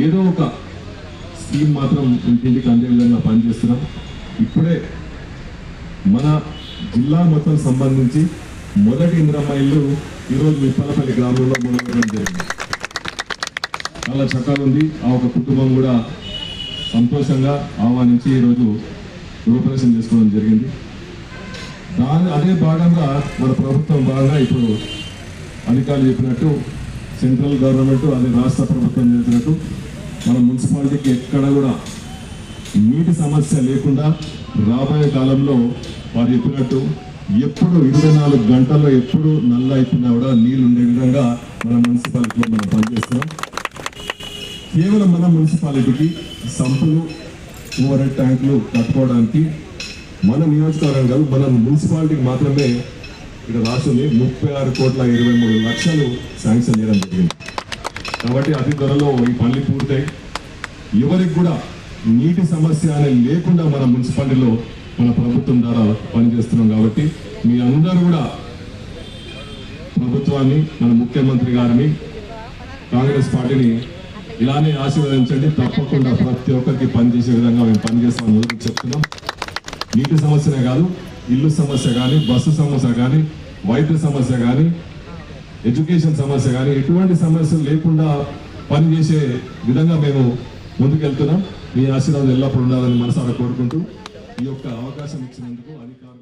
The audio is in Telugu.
ఏదో ఒక స్కీమ్ మాత్రం ఇంటింటికి అందే విధంగా పనిచేస్తున్నాం ఇప్పుడే మన జిల్లా మొత్తం సంబంధించి మొదటి ఇంద్రమ్మ ఇల్లు ఈరోజు విప్పలపల్లి గ్రామంలో మొదలవడం జరిగింది. చాలా చక్కగా ఉంది. ఆ ఒక కుటుంబం కూడా సంతోషంగా ఆహ్వానించి ఈరోజు రూపరేషన్ చేసుకోవడం జరిగింది. దాని అదే భాగంగా మన ప్రభుత్వం భాగంగా ఇప్పుడు అధికారులు చెప్పినట్టు సెంట్రల్ గవర్నమెంట్ అది రాష్ట్ర ప్రభుత్వం చేసినట్టు మన మున్సిపాలిటీకి ఎక్కడ కూడా నీటి సమస్య లేకుండా రాబోయే కాలంలో వారు చెప్పినట్టు ఎప్పుడు ఇరవై నాలుగు గంటల్లో ఎప్పుడు నల్ల అయిపోయినా కూడా నీళ్ళు ఉండే విధంగా మన మున్సిపాలిటీలో మనం పనిచేస్తున్నాం. కేవలం మన మున్సిపాలిటీకి సంపులు ఓవర్ హెడ్ ట్యాంకులు కట్టుకోవడానికి మన నియోజకవర్గం కాదు మన మున్సిపాలిటీకి మాత్రమే ఇక్కడ రాసింది ముప్పై ఆరు కోట్ల ఇరవై మూడు లక్షలు శాంక్షన్ చేయడం జరిగింది. కాబట్టి అతి త్వరలో ఈ పనులు పూర్తయి. ఎవరికి కూడా నీటి సమస్య అనేది లేకుండా మన మున్సిపాలిటీలో మన ప్రభుత్వం ద్వారా పనిచేస్తున్నాం కాబట్టి మీ అందరూ కూడా ప్రభుత్వాన్ని మన ముఖ్యమంత్రి గారిని కాంగ్రెస్ పార్టీని ఇలానే ఆశీర్వదించండి. తప్పకుండా ప్రతి ఒక్కరికి పనిచేసే విధంగా మేము పనిచేస్తామని చెప్తున్నాం. నీటి సమస్యనే కాదు ఇల్లు సమస్య కానీ బస్సు సమస్య కానీ వైద్య సమస్య కానీ ఎడ్యుకేషన్ సమస్య కానీ ఎటువంటి సమస్యలు లేకుండా పనిచేసే విధంగా మేము ముందుకెళ్తున్నాం. మీ ఆశీర్వాదం ఎల్లప్పుడూ ఉండాలని మనసారా కోరుకుంటూ ఈ యొక్క అవకాశం ఇచ్చినందుకు అధికారులు